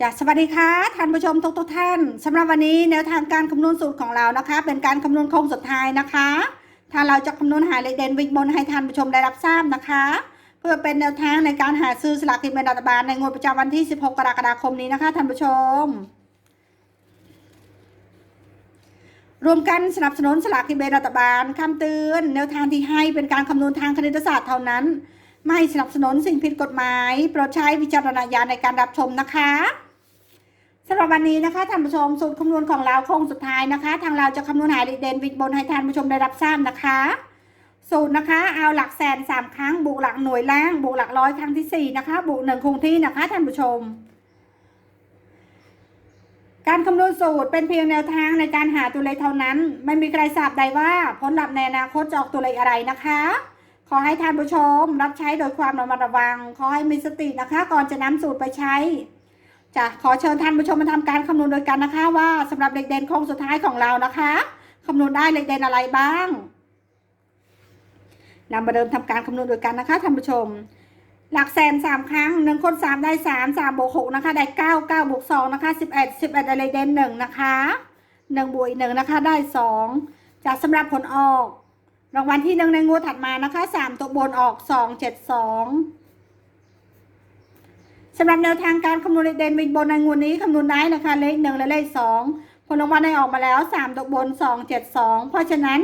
จ้ะสวัสดีค่ะท่านผู้ชมทุกทุกท่านสำหรับวันนี้แนวทางการคำนวณสูตรของเรานะคะ เป็นการคำนวณโค้งสุดท้ายนะคะ ถ้าเราจะคำนวณหาเลขเด่นวิกบนให้ท่านผู้ชมได้รับทราบนะคะ เพื่อเป็นแนวทางในการหาซื้อสลากกินแบ่งรัฐบาลในงวดประจำวันที่ 16 กรกฎาคมนี้นะคะท่านผู้ชม รวมกันสนับสนุนสลากกินแบ่งรัฐบาลคำเตือน แนวทางที่ให้เป็นการคำนวณทางคณิตศาสตร์เท่านั้น ไม่สนับสนุนสิ่งผิดกฎหมายโปรดใช้วิจารณญาณในการรับชมนะคะ สำหรับวันนี้นะคะท่านผู้ชมสูตรคำนวณของเราโค้งสุดท้ายนะคะ ทางเราจะคำนวณหาเลขเด่นวิกบนให้ท่านผู้ชมได้รับทราบนะคะ สูตรนะคะ เอาหลักแสนสามครั้งบวกหลักหน่วยล่างบวกหลักร้อยครั้งที่สี่นะคะบวกหนึ่งคงที่นะคะท่านผู้ชม การคำนวณสูตรเป็นเพียงแนวทางในการหาตัวเลขเท่านั้น ไม่มีใครทราบใดว่าผลลัพธ์ในอนาคตจะออกตัวเลขอะไรนะคะขอให้ท่านผู้ชมรับใช้โดยความระมัดระวัง ขอให้มีสตินะคะ ก่อนจะนำสูตรไปใช้ จะขอเชิญท่านผู้ชมมาทำการคำนวณโดยกันนะคะ ว่าสำหรับเลขเด่นโค้งสุดท้ายของเรานะคะคำนวณได้เลขเด่นอะไรบ้างนำมาเดิมทำการคำนวณโดยกันนะคะท่านผู้ชม หลักแสนสามครั้งหนึ่งคนสามได้สามสามบวกหกนะคะ ได้เก้าเก้าบวกสองนะคะสิบเอ็ดสิบเอ็ดอะไรเด่นหนึ่งนะคะหนึ่งบวกหนึ่งนะคะได้สองจากสำหรับผลออกรางวัลที่หนึ่งในงวดถัดมานะคะสามตัวบนออกสองเจ็ดสอง สำหรับแนวทางการคำนวณเลขเด่นวินบนในงวดนี้คำนวณได้นะคะเลขหนึ่งและเลขสองผลรางวัลได้ออกมาแล้วสามตัวบนสองเจ็ดสองเพราะฉะนั้น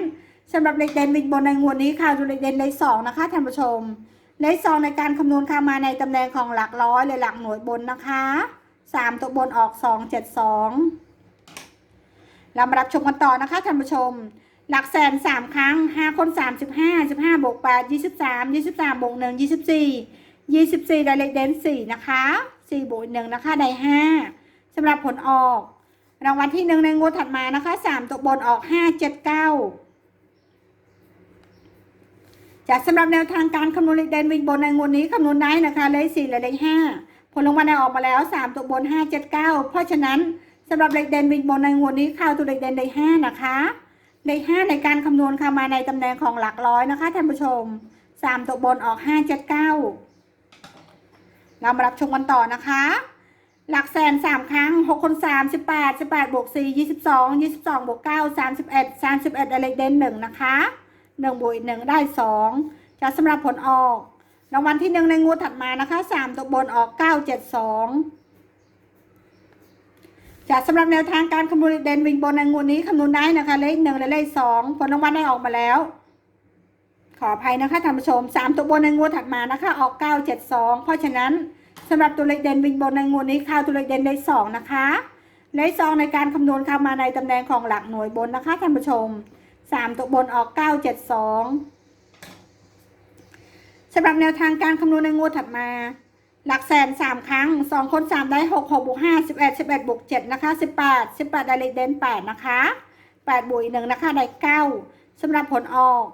สำหรับเลขเด่นวินบนในงวดนี้ค่ะดูเลขเด่นเลขสองนะคะท่านผู้ชม เลขสองในการคำนวณค่ะมาในตำแหน่งของหลักร้อยเลยหลักหน่วยบนนะคะสามตัวบนออกสองเจ็ดสองเรามารับชมกันต่อนะคะท่านผู้ชม หลักแสนสามครั้งห้าคนสามสิบห้าสิบห้าบวกแปดยี่สิบสามยี่สิบสามบวกหนึ่งยี่สิบสี่ ยี่สิบสี่ได้เลขเด่นสี่นะคะสี่บวกหนึ่งนะคะได้ห้าสำหรับผลออก รางวัลที่หนึ่งในงวดถัดมานะคะสามตัวบนออกห้าเจ็ดเก้าจากสำหรับแนวทางการคำนวณเลขเด่นวินบนในงวดนี้คำนวณได้นะคะเลขสี่และเลขห้าผลรางวัลได้ออกมาแล้วสามตัวบนห้าเจ็ดเก้าเพราะฉะนั้นสำหรับเลขเด่นวินบนในงวดนี้เข้าตัวเลขเด่นได้ห้านะคะเลขห้าในการคำนวณเข้ามาในตำแหน่งของหลักร้อยนะคะท่านผู้ชมสามตัวบนออกห้าเจ็ดเก้า เรามารับชมกันต่อนะคะ หลักแสนสามครั้งหกคนสามสิบแปดสิบแปดบวกสี่ยี่สิบสองยี่สิบสองบวกเก้าสามสิบเอ็ดสามสิบเอ็ดเลขเด่นหนึ่งนะคะหนึ่งบวกหนึ่งได้สองจะสำหรับผลออกรางวัลที่หนึ่งในงวดถัดมานะคะสามตัวบนออกเก้าเจ็ดสองจะสำหรับแนวทางการคำนวณเด่นวิ่งบนในงวดนี้คำนวณได้นะคะ เลขหนึ่งและเลขสองผลรางวัลได้ออกมาแล้ว ขออภัยนะคะท่านผู้ชมสามตัวบนในงวดถัดมานะคะ ออกเก้าเจ็ดสองเพราะฉะนั้นสำหรับตัวเลขเด่นวิงบนในงวดนี้เข้าตัวเลขเด่นเลขสองนะคะ เลขสองในการคำนวณเข้ามาในตำแหน่งของหลักหน่วยบนนะคะท่านผู้ชมสามตัวบนออกเก้าเจ็ดสองสำหรับแนวทางการคำนวณในงวดถัดมา หลักแสนสามครั้งสองคนสามได้หกหกบวกห้าสิบเอ็ดสิบเอ็ดบวกเจ็ดนะคะสิบแปดสิบแปดได้เลขเด่นแปดนะคะแปดบวกอีกหนึ่งนะคะได้เก้าสำหรับผลออก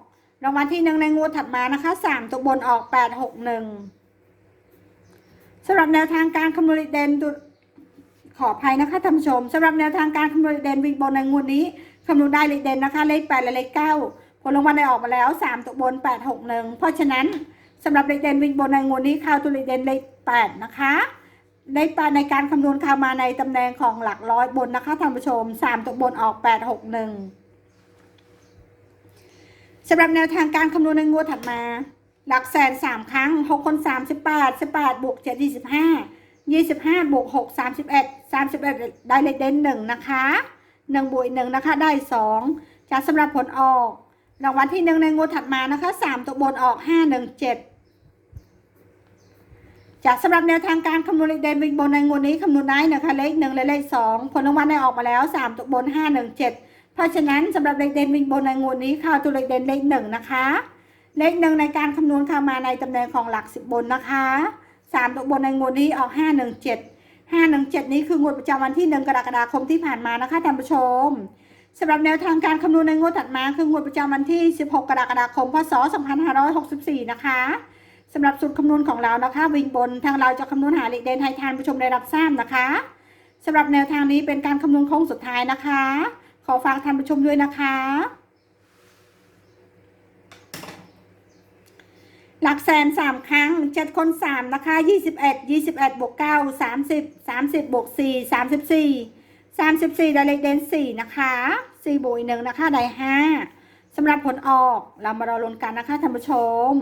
รางวัลที่หนึ่งในงวดถัดมานะคะสามตัวบนออกแปดหกหนึ่งสำหรับแนวทางการคำนวณเด่นขออภัยนะคะท่านผู้ชมสำหรับแนวทางการคำนวณเด่นวิ่งบนในงวดนี้คำนวณได้เลขเด่นนะคะ เลขแปดและเลขเก้าผลรางวัลได้ออกมาแล้วสามตัวบนแปดหกหนึ่งเพราะฉะนั้นสำหรับเลขเด่นวิ่งบนในงวดนี้เข้าตัวเลขเด่นเลขแปดนะคะเลขแปดในการคำนวณเข้ามาในตำแหน่งของหลักร้อยบนนะคะท่านผู้ชมสามตัวบนออกแปดหกหนึ่ง สำหรับแนวทางการคำนวณในงวดถัดมา หลักแสนสามครั้งหกคนสามสิบแปดสิบแปดบวกเจ็ดยี่สิบห้ายี่สิบห้าบวกหกสามสิบเอ็ดสามสิบเอ็ดได้เลขเด่นหนึ่งนะคะหนึ่งบวกหนึ่งนะคะได้สองจากสำหรับผลออกรางวัลที่หนึ่งในงวดถัดมานะคะสามตัวบนออกห้าหนึ่งเจ็ดจากสำหรับแนวทางการคำนวณเลขเด่นบนในงวดนี้คำนวณได้นะคะเลขหนึ่งและเลขสองผลรางวัลได้ออกมาแล้วสามตัวบนห้าหนึ่งเจ็ด เพราะฉะนั้นสำหรับเลขเด่นวิ่งบนในงวดนี้เข้าตัวเลขเด่นเลขหนึ่งนะคะ เลขหนึ่งในการคำนวณเข้ามาในตำแหน่งของหลักสิบบนนะคะสามตัวบนในงวดนี้ออกห้าหนึ่งเจ็ดห้าหนึ่งเจ็ดนี้คืองวดประจำวันที่หนึ่งกรกฎาคมที่ผ่านมานะคะท่านผู้ชมสำหรับแนวทางการคำนวณในงวดถัดมาคืองวดประจำวันที่ 16 กรกฎาคม พศ 2564 นะคะสำหรับสูตรคำนวณของเรานะคะ วิ่งบนทางเราจะคำนวณหาเลขเด่นให้ทานผู้ชมได้รับทราบนะคะสำหรับแนวทางนี้เป็นการคำนวณโค้งสุดท้ายนะคะ ขอฝากท่านผู้ชมด้วยนะคะ หลักแสนสามครั้งเจ็ดคนสามนะคะยี่สิบเอ็ดยี่สิบเอ็ดบวกเก้าสามสิบสามสิบบวกสี่สามสิบสี่สามสิบสี่ได้เลขเด่นสี่นะคะสี่บวกอีกหนึ่งนะคะได้ห้าสำหรับผลออกเรามารอลุ้นกันนะคะท่านผู้ชม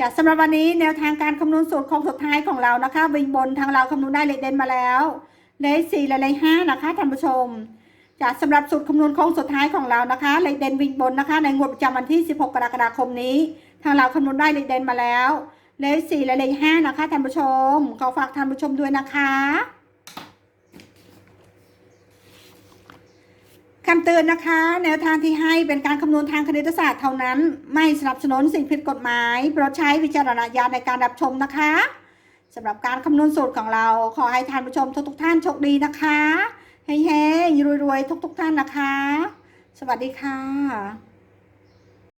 จากสำหรับวันนี้แนวทางการคำนวณสูตรของสุดท้ายของเรานะคะวิ่งบนทางเราคำนวณได้เลขเด่นมาแล้ว เลขสี่และเลขห้านะคะท่านผู้ชม จากสำหรับสูตรคำนวณโค้งสุดท้ายของเรานะคะเลขเด่นวิ่งบนนะคะ ในงวดประจำวันที่ 16 กรกฎาคมนี้ ทางเราคำนวณได้เลขเด่นมาแล้ว เลข4และเลข5นะคะท่านผู้ชม ขอฝากท่านผู้ชมด้วยนะคะคำเตือนนะคะ แนวทางที่ให้เป็นการคำนวณทางคณิตศาสตร์เท่านั้น ไม่สนับสนุนสิ่งผิดกฎหมายโปรดใช้วิจารณญาณในการรับชมนะคะสำหรับการคำนวณสูตรของเรา ขอให้ท่านผู้ชมทุกท่านโชคดีนะคะ เฮ้ยๆรวยๆทุกๆท่านนะคะ สวัสดีค่ะ